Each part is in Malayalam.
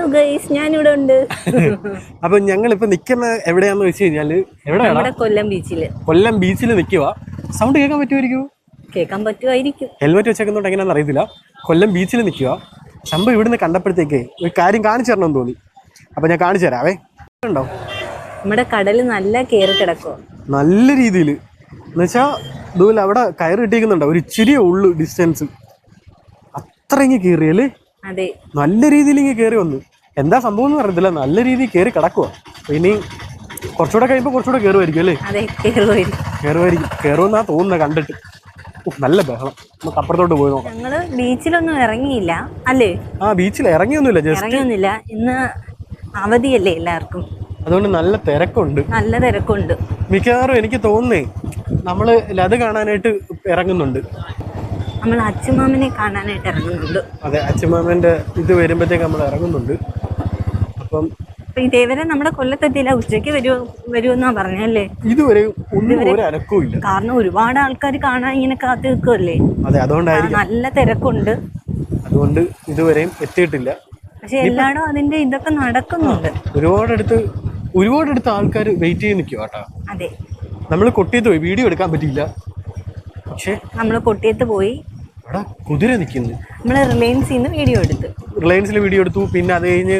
ഹലോ ഗൈസ് ഞാനിവിടെ ഉണ്ട്. അപ്പൊ ഞങ്ങൾ ഇപ്പൊ നിക്കുന്ന എവിടെയാന്ന് വെച്ച് കഴിഞ്ഞാൽ എവിടെയാണ് കൊല്ലം ബീച്ചിൽ. കൊല്ലം ബീച്ചിൽ നിൽക്കുക സൗണ്ട് കേൾക്കാൻ പറ്റുമായിരിക്കും കേൾക്കാൻ പറ്റുമായിരിക്കും. ഹെൽമെറ്റ് വെച്ചേക്കുന്നോണ്ട് എങ്ങനെയാണെന്ന് അറിയത്തില്ല. കൊല്ലം ബീച്ചിൽ നിൽക്കുക സംഭവം ഇവിടുന്ന് കണ്ടപ്പോഴത്തേക്ക് ഒരു കാര്യം കാണിച്ചു തരണമെന്ന് തോന്നി. അപ്പൊ ഞാൻ കാണിച്ചു തരാവേ. ഉണ്ടോ? നമ്മുടെ കടൽ നല്ല കയറി കിടക്കോ നല്ല രീതിയിൽ എന്നുവെച്ചാ ഇതുപോലെ അവിടെ കയറി കിട്ടിയിരിക്കുന്നുണ്ടോ ഒരു ഇച്ചിരിയേ ഉള്ളു ഡിസ്റ്റൻസ് അത്ര ഇങ്ങ് കയറിയല്ലേ? അതെ. നല്ല രീതിയിൽ ഇങ്ങ് കയറി വന്നു. എന്താ സംഭവം എന്ന് അറിയത്തില്ല. നല്ല രീതിയിൽ കയറി കിടക്കുക ഇനി കുറച്ചുകൂടെ കഴിയുമ്പോൾ കുറച്ചുകൂടെ കയറുമായിരിക്കും അല്ലേ? കയറുമായിരിക്കും കയറുമെന്നാ തോന്നുന്നത് കണ്ടിട്ട്. നല്ല ബഹളം. നമുക്ക് അപ്പുറത്തോട്ട് പോയി നോക്കാം. ഞങ്ങൾ ബീച്ചിലൊന്നും ഇറങ്ങിയില്ല. അല്ലേ? ആ ബീച്ചിൽ ഇറങ്ങിയൊന്നുമില്ല ഇറങ്ങിയൊന്നുമില്ല. ഇന്ന് അവധിയല്ലേ എല്ലാവർക്കും. അതുകൊണ്ട് നല്ല തിരക്കുണ്ട്. നല്ല തിരക്കുണ്ട്. മിക്കവാറും എനിക്ക് തോന്നുന്നേ നമ്മൾ ലത് കാണാനായിട്ട് ഇറങ്ങുന്നുണ്ട്. നമ്മൾ അച്ഛമാമനെ കാണാനായിട്ട് ഇറങ്ങുന്നുണ്ട്. അതെ അച്ഛമാമന്റെ ഇത് വരുമ്പോഴത്തേക്ക് നമ്മൾ ഇറങ്ങുന്നുണ്ട്. അപ്പം ഇതേവരെ നമ്മുടെ കൊല്ലത്തെത്തിയില്ല ഉച്ചയ്ക്ക് വരുമോ വരുമെന്നാ പറഞ്ഞല്ലേ ഇതുവരെ ഒന്നും ഒരു അനക്കവും ഇല്ല. കാരണം ഒരുപാട് ആൾക്കാർ കാണാൻ ഇങ്ങനെ കാത്തു നിൽക്കുമല്ലേ അതെ അതുകൊണ്ടായിരിക്കും. നല്ല തിരക്കുണ്ട്. അതുകൊണ്ട് ഇതുവരെയും എത്തിയിട്ടില്ല. പക്ഷെ എല്ലായിടും അതിന്റെ ഇതൊക്കെ നടക്കുന്നുണ്ട്. ഒരുപാടടുത്ത് ഒരുപാടടുത്ത് ആൾക്കാർ വെയിറ്റ് ചെയ്ത് നിൽക്കുക കേട്ടോ. അതെ. നമ്മൾ കൊട്ടിയത്ത് പോയി വീഡിയോ എടുക്കാൻ പറ്റിയില്ല. പക്ഷേ നമ്മൾ കൊട്ടിയത്ത് പോയി. അവിടെ കുതിര നിൽക്കുന്നു നമ്മൾ റിലയൻസിൽ നിന്ന് വീഡിയോ എടുത്തു. റിലയൻസിൽ വീഡിയോ എടുത്തു പിന്നെ അത് കഴിഞ്ഞ്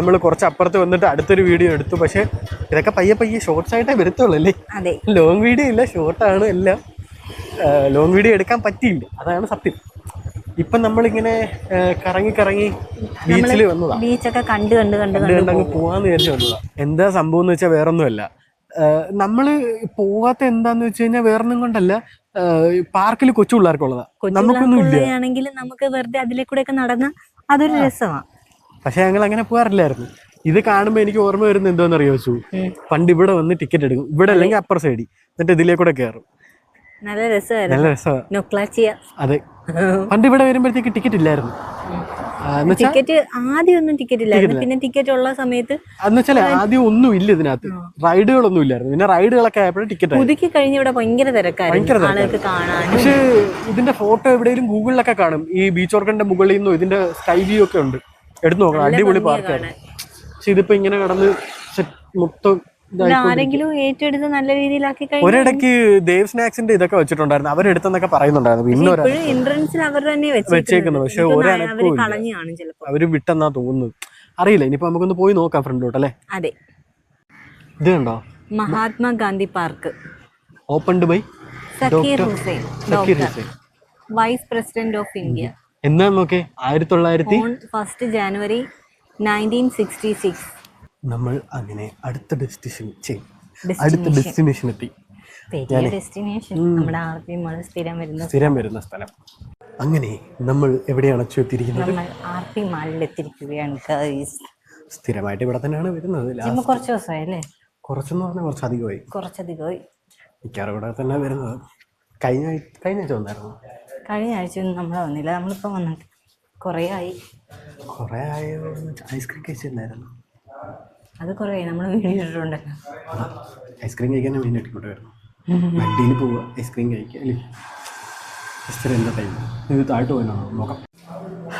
നമ്മൾ കുറച്ച് അപ്പുറത്ത് വന്നിട്ട് അടുത്തൊരു വീഡിയോ എടുത്തു. പക്ഷേ ഇതൊക്കെ പയ്യെ പയ്യെ ഷോർട്സ് ആയിട്ടേ വരത്തുള്ളൂ അല്ലേ അതെ. ലോങ് വീഡിയോ ഇല്ല ഷോർട്ടാണ് എല്ലാം. ലോങ് വീഡിയോ എടുക്കാൻ പറ്റിയില്ല. അതാണ് സത്യം. ഇപ്പം നമ്മളിങ്ങനെ കറങ്ങി കറങ്ങി ബീച്ചിൽ വന്നതാ. ബീച്ചൊക്കെ കണ്ട് കണ്ട് കണ്ട് കണ്ട് കണ്ടങ്ങ് പോവാന്ന് വിചാരിച്ചു വന്നതാ. എന്താ സംഭവം എന്ന് വെച്ചാൽ വേറൊന്നുമല്ല നമ്മൾ പോവാത്ത എന്താന്ന് വെച്ച് കഴിഞ്ഞാൽ വേറൊന്നും കൊണ്ടല്ല. പാർക്കിൽ കൊച്ചു പിള്ളേർക്കുള്ളതാ. നമുക്കൊന്നും ഇല്ല. നമുക്ക് വെറുതെ അതിലെ കൂടെ ഒക്കെ നടന്ന അതൊരു രസമാണ് പക്ഷെ ഞങ്ങൾ അങ്ങനെ പോകാറില്ലായിരുന്നു. ഇത് കാണുമ്പോൾ എനിക്ക് ഓർമ്മ വരുന്ന എന്തോന്ന് അറിയോ വെച്ചു പണ്ട് ഇവിടെ വന്ന് ടിക്കറ്റ് എടുക്കും. ഇവിടെ അല്ലെങ്കിൽ അപ്പർ സൈഡിൽ എന്നിട്ട് ഇതിലേ കൂടെ കയറും നല്ല രസമായിരുന്നു. നല്ല രസമാണ് നൊക്ലാച്ചിയ. അതെ. പണ്ട് ഇവിടെ വരുമ്പോഴത്തേക്ക് ടിക്കറ്റ് ഇല്ലായിരുന്നു. ടിക്കറ്റ് ആദ്യം ഒന്നും ടിക്കറ്റ് ഇല്ലായിരുന്നു. പിന്നെ ടിക്കറ്റ് ഉള്ള സമയത്ത് അന്ന് വെച്ചാൽ ആദ്യം ഒന്നും ഇല്ല ഇതിനകത്ത്. റൈഡുകളൊന്നും ഇല്ലായിരുന്നു. പിന്നെ റൈഡുകളൊക്കെ ആയപ്പോഴും ടിക്കറ്റ് പുതുക്കി കഴിഞ്ഞ ഇവിടെ ഭയങ്കര തിരക്കായിരുന്നു. ആളുകൾക്ക് പക്ഷേ ഇതിന്റെ ഫോട്ടോ എവിടെയും ഗൂഗിളിലൊക്കെ കാണും. ഈ ബീച്ച് ഓർക്കന്റെ മുകളിൽ നിന്നും ഇതിന്റെ സ്കൈ വ്യൂ ഒക്കെ ഉണ്ട്. എടുത്തു നോക്കണം. അടിപൊളി പാർക്കാണ് പക്ഷെ ഇതിപ്പോ ഇങ്ങനെ കടന്ന് മൊത്തം ഒരിടക്ക് ആരെങ്കിലും ഏറ്റെടുത്ത് നല്ല രീതിയിലാക്കി കഴിഞ്ഞാൽ ഒരിടയ്ക്ക് ദേവ് സ്നാക്സിന്റെ ഇതൊക്കെ വെച്ചിട്ടുണ്ടായിരുന്നു. അവരെടുത്തെന്നൊക്കെ പറയുന്നുണ്ടായിരുന്നു. പിന്നെ എൻട്രൻസിൽ അവർ തന്നെ വെച്ചേക്കുന്നത്. പക്ഷെ അവർ വിട്ടെന്നാ തോന്നുന്നത് അറിയില്ല ഇനിയിപ്പോ നമുക്കൊന്ന് പോയി നോക്കാം ഫ്രണ്ടിലോട്ട് അല്ലേ? അതെ. ഇത് കണ്ടോ? Mahatma Gandhi park. Opened by Zakir Hussain vice president of India എന്നാ നോക്കേ? ആയിരത്തി തൊള്ളായിരത്തി first January nineteen sixty six നമ്മൾ അങ്ങനെ അടുത്ത ഡെസ്റ്റിനേഷൻ അടുത്ത ഡെസ്റ്റിനേഷൻ എത്തി. പെരിയ ഡെസ്റ്റിനേഷൻ നമ്മുടെ മോൾ സ്ഥിരം വരുന്ന സ്ഥിരം വരുന്ന സ്ഥലം. അങ്ങനെ നമ്മൾ എവിടെയാണ് അച്ചു എത്തിയിരിക്കുന്നത്? നമ്മൾ ആർപി മാളിൽ എത്തിയിരിക്കുകയാണ് ഗൈസ് സ്ഥിരമായിട്ട് ഇവിടെ തന്നെയാണ് വരുന്നത്. ലാ- ഇപ്പൊ കുറച്ച് ദിവസമായി അല്ലേ? കുറച്ചെന്ന് പറഞ്ഞാൽ കുറച്ച് അധികമായി. കുറച്ചധികമായി. മിക്കവാറും ഇവിടെ തന്നെ വരുന്നത്. കഴിഞ്ഞ കഴിഞ്ഞ ആഴ്ച വന്നായിരുന്നു. കഴിഞ്ഞ ആഴ്ച ഒന്നും നമ്മൾ വന്നില്ല. നമ്മളിപ്പോൾ വന്നിട്ട് കുറേ ആയി. കുറേ ആയോ ഐസ്ക്രീം കഴിച്ചിട്ടുണ്ടായിരുന്നു. അത് കുറേ നമ്മൾ വീഡിയോ ഇട്ടിട്ടുണ്ടല്ലോ. ഐസ്ക്രീം കഴിക്കാൻ മെയിനായിട്ട് ഇങ്ങോട്ട് വരുന്നു വണ്ടിയിൽ പോവുക ഐസ്ക്രീം കഴിക്കുക അല്ലേ? ജസ്റ്റ് എന്താ ടൈം ഇത് താഴ്ത്തു പോകാനോ നോക്കാം.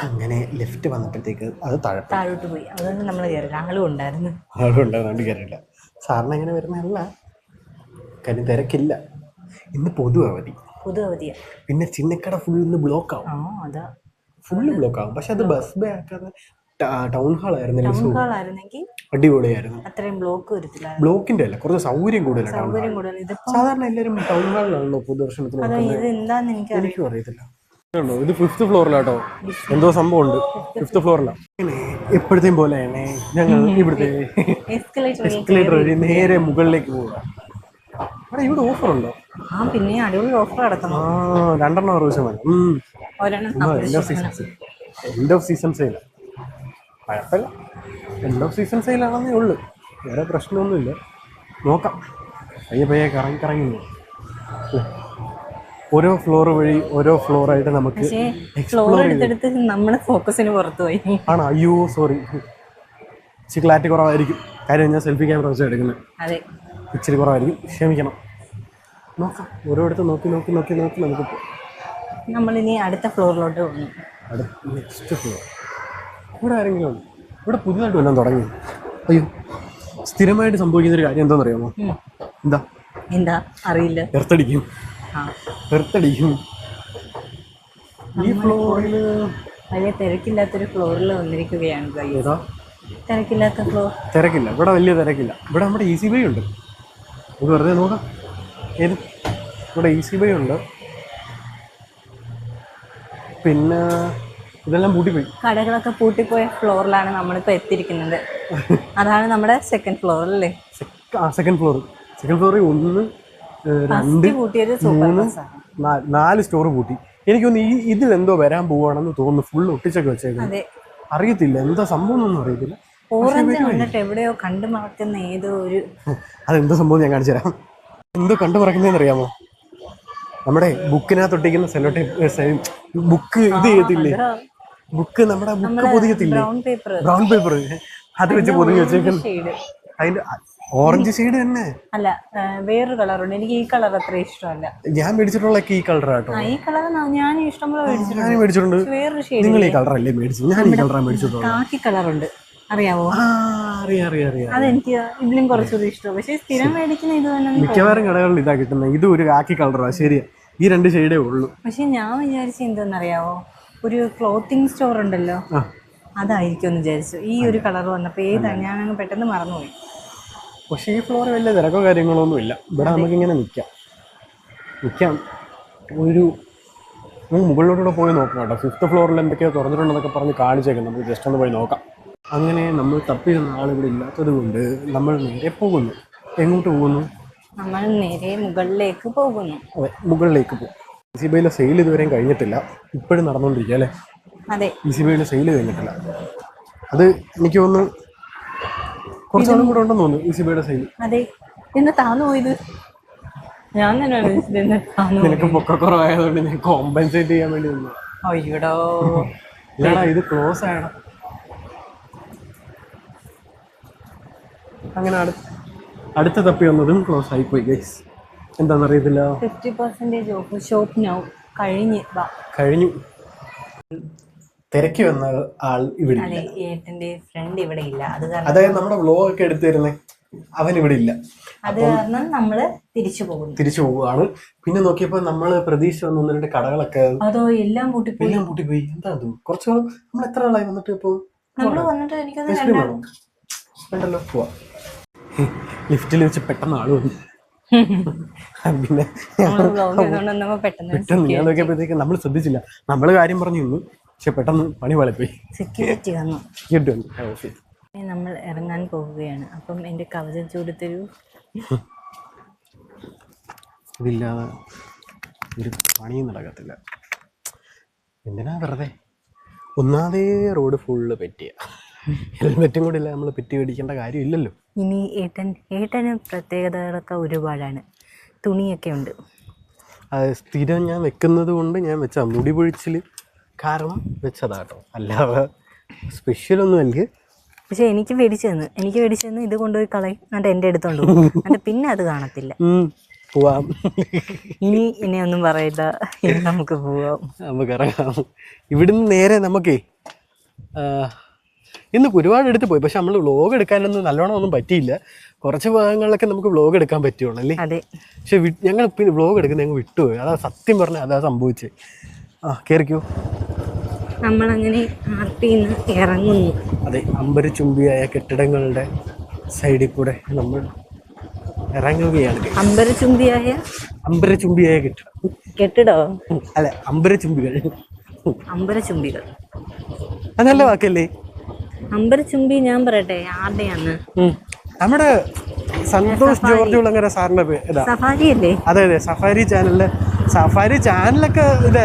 അങ്ങനെ ലെഫ്റ്റ് വന്നപ്പോഴത്തേക്ക് അത് താഴെ താഴോട്ട് പോയി. അതുകൊണ്ട് നമ്മൾ കയറില്ല ആളും ഉണ്ടായിരുന്നു. ആളും ഉണ്ടായിരുന്നു. കയറില്ല സാറിന് അങ്ങനെ വരുന്നതല്ല. കാര്യം തിരക്കില്ല. ഇന്ന് പൊതു അവധി പുതു അവധിയാ പിന്നെ ചിന്നക്കട ഫുൾ ഇന്ന് ബ്ലോക്ക് ആവും. ആ അതാ. ഫുള്ള് ബ്ലോക്ക് ആവും. പക്ഷെ അത് ബസ് ബേ ആക്കാതെ ടൗൺ ഹാൾ ആയിരുന്നു സോ ആയിരുന്നെങ്കിൽ അടിപൊളിയായിരുന്നു. അത്രയും ബ്ലോക്ക് വരത്തില്ല. ബ്ലോക്കിന്റെ അല്ല കുറച്ച് സൗകര്യം കൂടുതലാണ് സൗകര്യം കൂടുതൽ സാധാരണ എല്ലാവരും ടൗൺ ഹാളിലാണല്ലോ പൊതുദർശനത്തിന് ഇത് എന്താന്ന് എനിക്ക് എനിക്കും അറിയത്തില്ല. ഇത് ഫിഫ്ത് ഫ്ലോറിലാട്ടോ എന്തോ സംഭവം ഉണ്ട് ഫിഫ്ത് ഫ്ലോറിലാണ് എപ്പോഴത്തെയും പോലെ ഞങ്ങൾ ഇവിടുത്തെ എസ്കലേറ്റർ വഴി നേരെ മുകളിലേക്ക് പോവുക. അവിടെ ഇവിടെ ഓഫർ ഉണ്ടോ ആ പിന്നെ അടിപൊളി ഓഫർ നടത്തണം ആ രണ്ടെണ്ണം അറുപത് ശതമാനം. End of season end of season sale കുഴപ്പമില്ല. എൻഡ് ഓഫ് സീസൺ സെയിലാണെന്നേ ഉള്ളൂ. വേറെ പ്രശ്നമൊന്നുമില്ല. നോക്കാം. പയ്യെ പയ്യെ കറങ്ങി കറങ്ങി ഓരോ ഫ്ലോർ വഴി ഓരോ ഫ്ലോറായിട്ട് നമുക്ക് ഫ്ലോർ എടുത്തെടുത്ത് നമ്മുടെ ഫോക്കസിന് പുറത്തു പോയി. ആണോ? അയ്യോ സോറി ഇച്ചിരി ക്ലാരിറ്റി കുറവായിരിക്കും. കാര്യം ഞാൻ സെൽഫി ക്യാമറ വെച്ചാൽ എടുക്കുന്നത്. അതെ. ഇച്ചിരി കുറവായിരിക്കും. ക്ഷമിക്കണം. നോക്കാം. ഓരോരുത്തർ നോക്കി നോക്കി നോക്കി നോക്കി നമുക്ക്. നമ്മളിനി അടുത്ത ഫ്ലോറിലോട്ട് പോകുന്നു. അടുത്ത നെക്സ്റ്റ് ഫ്ലോർ ഇവിടെ ആരെങ്കിലും ഉണ്ട്? ഇവിടെ പുതിയതായിട്ട് വല്ലതും തുടങ്ങി. അയ്യോ. സ്ഥിരമായിട്ട് സംഭവിക്കുന്ന ഒരു കാര്യം എന്താണെന്ന് അറിയാമോ എന്താ? എന്താ? അറിയില്ല. എർത്തടിക്കും. എർത്തടിക്കും. ഈ ഫ്ലോറിൽ വലിയ തിരക്കില്ലാത്തൊരു ഫ്ലോറിൽ വന്നിരിക്കുകയാണ് തിരക്കില്ലാത്ത ഫ്ലോർ. തിരക്കില്ല. ഇവിടെ വലിയ തിരക്കില്ല. ഇവിടെ നമ്മുടെ ഇ സി ബി ഉണ്ട് നമുക്ക് വെറുതെ നോക്കാം. ഏത് ഇവിടെ സി ബൈ ഉണ്ട്. പിന്നെ ഇതെല്ലാം പൂട്ടിപ്പോയി. കടകളൊക്കെ പൂട്ടിപ്പോയ ഫ്ലോറിലാണ് നമ്മളിപ്പോൾ എത്തിയിരിക്കുന്നത്. അതാണ് നമ്മുടെ സെക്കൻഡ് ഫ്ലോർ അല്ലേ? സെക്കൻഡ് ഫ്ലോർ സെക്കൻഡ് ഫ്ലോറിൽ ഒന്ന് രണ്ട് ബസ്സാണ് നാല് സ്റ്റോർ പൂട്ടി. എനിക്കൊന്ന് ഈ ഇതിൽ എന്തോ വരാൻ പോവാണെന്ന് തോന്നുന്നു. ഫുൾ ഒട്ടിച്ചൊക്കെ വെച്ചേക്കുന്നത് അറിയത്തില്ല. എന്താ സംഭവം എന്നൊന്നും അറിയത്തില്ല. ഓറഞ്ച് കണ്ടിട്ട് എവിടെയോ കണ്ടു മറക്കുന്ന ഏതോ ഒരു അതെന്തോ സംഭവം ഞാൻ കാണിച്ചു തരാം. എന്തോ കണ്ടു മറക്കുന്നതെന്ന് അറിയാമോ നമ്മുടെ ബുക്കിനകത്ത് ഒട്ടിക്കുന്ന സെല്ലോ ടൈപ്പ് ബുക്ക് ഇത് ചെയ്യത്തില്ലേ? ബുക്ക് നമ്മുടെ ബുക്ക് പൊതിയത്തില്ലേ? ബ്രൗൺ പേപ്പർ അത് വെച്ച് പൊതിഞ്ഞ് വെച്ചേക്കുന്നു അതിന്റെ ഓറഞ്ച് ഷെയ്ഡ് തന്നെ. അല്ല വേറൊരു കളറുണ്ട്. എനിക്ക് ഈ കളർ അത്ര ഇഷ്ടമല്ല. ഞാൻ മേടിച്ചിട്ടുള്ള ഈ കളർ കേട്ടോ. ആ ഈ കളർ ഞാൻ ഇഷ്ടംപോലെ മേടിച്ചിട്ടുണ്ട്. വേറൊരു ഷെയ്ഡ് നിങ്ങൾ ഈ കളർ അല്ലേ മേടിച്ചത്? ഞാൻ ഈ കളറാണ് മേടിച്ചിട്ടുള്ളത്. കാക്കി കളറുണ്ട്. അറിയാവോ? അതെനിക്ക് ഇതിലും കുറച്ചുകൂടി ഇഷ്ടം പക്ഷേ സ്ഥിരം മേടിക്കുന്ന ഇത് തന്നെ മിക്കവാറും കടകളിൽ ഇതാ കിട്ടുന്നത് ഇത് ഒരു ആക്കി കളറാ ശരിയാ. ഈ രണ്ട് ഷെയ്ഡേ ഉള്ളൂ. പക്ഷെ ഞാൻ വിചാരിച്ച എന്തെന്നറിയാവോ? ഒരു ക്ലോത്തിങ് സ്റ്റോർ ഉണ്ടല്ലോ. അതായിരിക്കും എന്ന് വിചാരിച്ചു. ഈ ഒരു കളർ വന്നപ്പോൾ ഏതാ? ഞാൻ അങ്ങ് പെട്ടെന്ന് മറന്നുപോയി. പക്ഷേ ഈ ഫ്ലോർ വലിയ തിരക്കോ കാര്യങ്ങളോ ഒന്നും ഇല്ല. ഇവിടെ നമുക്കിങ്ങനെ നിൽക്കാം നിൽക്കാം ഒരു നമുക്ക് മുകളിലോട്ടൂടെ പോയി നോക്കാം കേട്ടോ. ഫിഫ്ത്ത് ഫ്ലോറിൽ എന്തൊക്കെയോ തുറന്നിട്ടുണ്ടെന്നൊക്കെ പറഞ്ഞ് കാണിച്ചേക്കാം. നമുക്ക് ജസ്റ്റ് ഒന്ന് പോയി നോക്കാം. അങ്ങനെ നമ്മൾ തപ്പിയിരുന്ന ആളിവിടെ ഇല്ലാത്തത് കൊണ്ട് നമ്മൾ നേരെ പോകുന്നു. എങ്ങോട്ട് പോകുന്നു? നമ്മൾ നേരെ മുകളിലേക്ക് പോകുന്നു. അതെ മുകളിലേക്ക് പോകും. ഇ ബൈയിലെ സെയിൽ ഇതുവരെയും കഴിഞ്ഞിട്ടില്ല. ഇപ്പോഴും നടന്നുകൊണ്ടിരിക്കുക അല്ലേ? അതെ. ഇ ബൈയിലെ സെയിൽ കഴിഞ്ഞിട്ടില്ല. അത് എനിക്ക് തോന്നുന്നു കുറച്ചുകൂടെ കൂടെ ഉണ്ടെന്ന് തോന്നുന്നു ഇ ബൈയുടെ സെയിൽ അതെ. എന്നെ താന്നു പോയത്. ഞാൻ. നിനക്ക് പൊക്കക്കുറവായതുകൊണ്ട് ഞാൻ കോമ്പൻസേറ്റ് ചെയ്യാൻ വേണ്ടി നിന്നു അയ്യടോ. ഇല്ലടാ ഇത് ക്ലോസ് ആയടാ അങ്ങനെ അടുത്ത അടുത്ത തപ്പി വന്നതും ക്ലോസ് ആയി പോയി guys എന്താണെന്നറിയത്തില്ല. Fifty percentage off shop now കഴിഞ്ഞ് കഴിഞ്ഞു. തിരക്കി വന്ന ആൾ ഇവിടെ ഇല്ല. അതെ ഏട്ടന്റെ ഫ്രണ്ട് ഇവിടെ ഇല്ല. അത് കാരണം അതായത് നമ്മുടെ വ്ലോഗ് ഒക്കെ എടുത്തു തരുന്നേ അവൻ ഇവിടെ ഇല്ല. അത് കാരണം നമ്മൾ തിരിച്ചു പോകുന്നു. തിരിച്ചു പോവുകയാണ്. പിന്നെ നോക്കിയപ്പോൾ നമ്മൾ പ്രതീക്ഷ വന്ന ഒന്ന് രണ്ട് കടകളൊക്കെ അതോ എല്ലാം പൂട്ടിപ്പോയി? എല്ലാം പൂട്ടിപ്പോയി. എന്താ അത് കുറച്ചു നമ്മൾ എത്ര ആളായി വന്നിട്ട് ഇപ്പോ? നമ്മൾ വന്നിട്ട് എനിക്കത് വേണ്ടല്ലോ പോവാ. ലിഫ്റ്റിൽ വെച്ച് പെട്ടെന്ന് ആൾ വന്നു പിന്നെ പെട്ടെന്ന് ഞാൻ നോക്കിയപ്പോഴത്തേക്ക് നമ്മൾ ശ്രദ്ധിച്ചില്ല നമ്മൾ കാര്യം പറഞ്ഞു നിന്നു പക്ഷെ പെട്ടെന്ന് പണി വളപ്പോയി സെക്യൂരിറ്റി വന്നു ഓഫീസ് നമ്മൾ ഇറങ്ങാൻ പോവുകയാണ് അപ്പം എന്റെ കവചം ചൂടുത്തരൂ ഇതില്ലാതെ ഒരു പണിയും നടക്കത്തില്ല എന്തിനാ വെറുതെ ഒന്നാതേ റോഡ് ഫുള്ള് പറ്റിയ ഹെൽമെറ്റും കൂടി ഇല്ല നമ്മൾ പെറ്റി മേടിക്കേണ്ട കാര്യമില്ലല്ലോ ഇനി ഏട്ടൻ ഏട്ടന് പ്രത്യേകതകളൊക്കെ ഒരുപാടാണ്. തുണിയൊക്കെ ഉണ്ട്. അത് സ്ഥിരം ഞാൻ വെക്കുന്നത് കൊണ്ട് ഞാൻ വെച്ച മുടി പൊഴിച്ചിൽ കാരണം വെച്ചതാട്ടോ. അല്ലാതെ സ്പെഷ്യലൊന്നും ഒന്നുമല്ല പക്ഷെ എനിക്ക് മേടിച്ചു തന്നു എനിക്ക് മേടിച്ചു തന്നു ഇത് കൊണ്ടുപോയി കളയും. എന്നിട്ട് എന്റെ അടുത്തോണ്ട് പോകും. എന്നിട്ട് പിന്നെ അത് കാണത്തില്ല. പോവാം. ഇനി ഇനി ഒന്നും പറയണ്ട. ഇനി നമുക്ക് പോവാം. നമുക്ക് ഇറങ്ങാം. ഇവിടുന്ന് നേരെ നമുക്കേ ആ, ഇന്ന് ഒരുപാട് എടുത്ത് പോയി. പക്ഷെ നമ്മൾ വ്ലോഗ് എടുക്കാനൊന്നും നല്ലോണം ഒന്നും പറ്റിയില്ല. കുറച്ച് ഭാഗങ്ങളിലൊക്കെ നമുക്ക് വ്ലോഗ് എടുക്കാൻ പറ്റുള്ളൂ അല്ലേ? അതെ. പക്ഷെ ഞങ്ങൾ പിന്നെ വ്ലോഗ് എടുക്കുന്നത് ഞങ്ങൾ വിട്ടുപോയി അതാ സത്യം പറഞ്ഞാൽ അതാ സംഭവിച്ചത് ആ കയറിക്കോ നമ്മളങ്ങനെ ഇറങ്ങുന്നു. അതെ അമ്പരചുംബിയായ കെട്ടിടങ്ങളുടെ സൈഡിൽ കൂടെ നമ്മൾ ഇറങ്ങുകയാണ്. അമ്പരചുംബിയായ അമ്പരചുംബിയായ കെട്ടിടം. കെട്ടിടോ? അല്ലെ അമ്പരചുംബികൾ അമ്പരചുംബികൾ അതല്ല നല്ല വാക്കല്ലേ? അമ്പരചുംബി ഞാൻ പറയട്ടെ ആരുടെയാണ്. നമ്മുടെ സന്തോഷ് ജോർജ് ഉള്ളങ്ങര സാറിന്റെ പേര് സഫാരി അല്ലേ? അതെ അതെ സഫാരി ചാനലിലെ സഫാരി ചാനലൊക്കെ ഇത്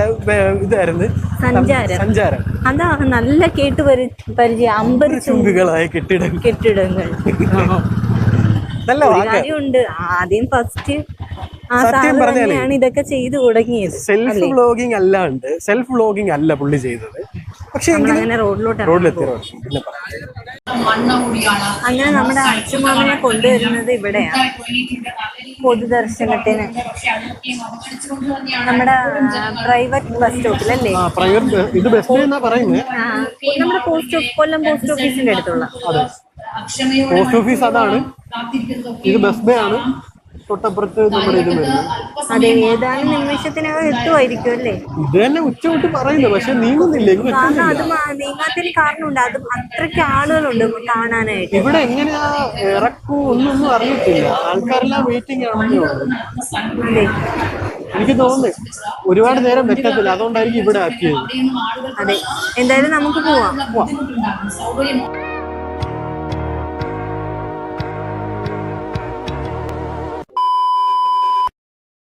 ഇതായിരുന്നു. സഞ്ചാരം. സഞ്ചാരം. അതാ നല്ല കേട്ട് പരി പരിചയം. അമ്പത് ചുംബികളായ കെട്ടിടങ്ങൾ. കെട്ടിടങ്ങൾ. നല്ല കാര്യമുണ്ട്. ആദ്യം ഫസ്റ്റ് സത്യം പറഞ്ഞാണ് ഇതൊക്കെ ചെയ്തു തുടങ്ങിയത് സെൽഫ് വ്ലോഗിങ് അല്ലാണ്ട് സെൽഫ് വ്ലോഗിങ് അല്ല പുള്ളി ചെയ്തത്. പക്ഷേ നമ്മളങ്ങനെ റോഡിലോട്ട് റോഡിലെത്തിയ പിന്നെ പറ. അങ്ങനെ നമ്മുടെ അച്ഛമാമനെ കൊണ്ടുവരുന്നത് ഇവിടെയാണ് പൊതുദർശനത്തിന്. നമ്മുടെ പ്രൈവറ്റ് ബസ് സ്റ്റോപ്പിലല്ലേ? പ്രൈവറ്റ് ഇത് ബെസ്റ്റ് എന്നാ പറയുന്നത് നമ്മുടെ പോസ്റ്റ് കൊല്ലം പോസ്റ്റ് ഓഫീസിന്റെ അടുത്തുള്ള. പോസ്റ്റ് ഓഫീസ് അതാണ്. ഇത് ബസ് ബേ ആണ്. തൊട്ടപ്പുറത്ത് നമ്മുടെ ഇത് വരുന്നത് അതെ ഏതാനും നിമിഷത്തിനകം എത്തുമായിരിക്കും അല്ലേ? ഇത് തന്നെ ഉച്ച തൊട്ട് പറയുന്നു പക്ഷെ നീങ്ങുന്നില്ല ഇങ്ങ് കാരണം അത് മാ- നീങ്ങാത്തതിന് കാരണമുണ്ട്. അത് അത്രയ്ക്ക് ആളുകളുണ്ട് കാണാനായിട്ട്. ഇവിടെ എങ്ങനെയാ ഇറക്കൂ ഒന്നും അറിയത്തില്ല. ആൾക്കാരെല്ലാം വെയിറ്റിംഗ് ആണെന്നേ ഉള്ളൂ. അതെ. എനിക്ക് തോന്നുന്നു ഒരുപാട് നേരം വെക്കത്തില്ല. അതുകൊണ്ടായിരിക്കും ഇവിടെ ആക്കിയത്. അതെ. എന്തായാലും നമുക്ക് പോവാം. പോവാം.